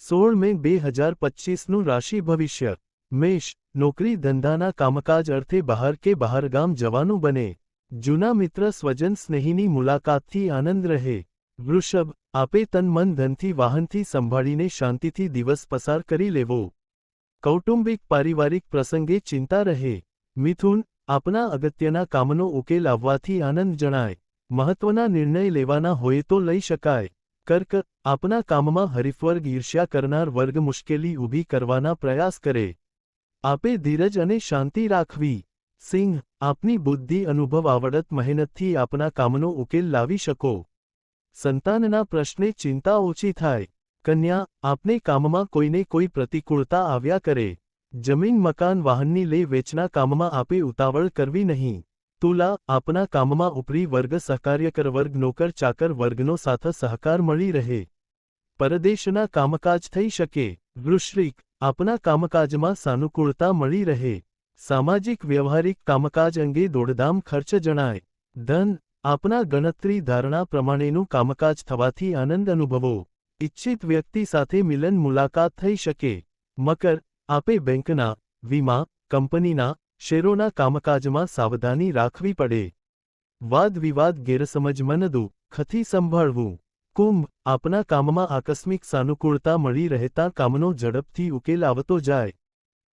સોળ મે બે હજાર પચીસનું રાશિ ભવિષ્ય. મેષ, નોકરી ધંધાના કામકાજ અર્થે બહાર કે બહારગામ જવાનું બને. જૂના મિત્ર સ્વજન સ્નેહીની મુલાકાતથી આનંદ રહે. વૃષભ, આપે તન મન ધનથી વાહનથી સંભાળીને શાંતિથી દિવસ પસાર કરી લેવો. કૌટુંબિક પારિવારિક પ્રસંગે ચિંતા રહે. મિથુન, આપના અગત્યના કામનો ઉકેલ આવવાથી આનંદ જણાય. મહત્વના નિર્ણય લેવાના હોય તો લઈ શકાય. કર્ક, આપના કામમાં હરીફવર્ગ ઈર્ષ્યા કરનાર વર્ગ મુશ્કેલી ઊભી કરવાના પ્રયાસ કરે. આપે ધીરજ અને શાંતિ રાખવી. સિંહ, આપની બુદ્ધિ, અનુભવ આવડત, મહેનતથી આપના કામનો ઉકેલ લાવી શકો. સંતાનના પ્રશ્ને ચિંતા ઓછી થાય. કન્યા, આપને કામમાં કોઈને કોઈ પ્રતિકૂળતા આવ્યા કરે. જમીન, મકાન, વાહનની લે વેચના કામમાં આપે ઉતાવળ કરવી નહીં. તુલા, આપના કામમાં ઉપરી વર્ગ સહકાર્યકર વર્ગ, નોકર ચાકર વર્ગનો સાથ સહકાર મળી રહે. પરદેશના કામકાજ થઈ શકે. વૃશ્રિક, આપના કામકાજમાં સાનુકૂળતા મળી રહે. સામાજિક વ્યવહારિક કામકાજ અંગે દોડધામ ખર્ચ જણાય. ધન, આપના ગણતરી ધારણા પ્રમાણેનું કામકાજ થવાથી આનંદ અનુભવો. ઇચ્છિત વ્યક્તિ સાથે મિલન મુલાકાત થઈ શકે. મકર, આપે બેંકના, વીમા, કંપનીના શેરોના કામકાજમાં સાવધાની રાખવી પડે. વાદ વિવાદ ગેરસમજ મનદુ ખથી સંભાળવું. કુંભ, આપના કામમાં આકસ્મિક સાનુકૂળતા મળી રહેતા કામનો ઝડપથી ઉકેલ આવતો જાય.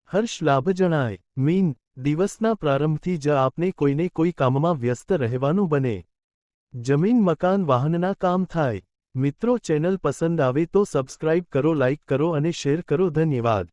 હર્ષ લાભ જણાય, મીન, દિવસના પ્રારંભથી જ આપને કોઈને કોઈ કામમાં વ્યસ્ત રહેવાનું બને. જમીન, મકાન, વાહનના કામ થાય. મિત્રો, ચેનલ પસંદ આવે તો સબસ્ક્રાઇબ કરો, લાઇક કરો અને શેર કરો. ધન્યવાદ.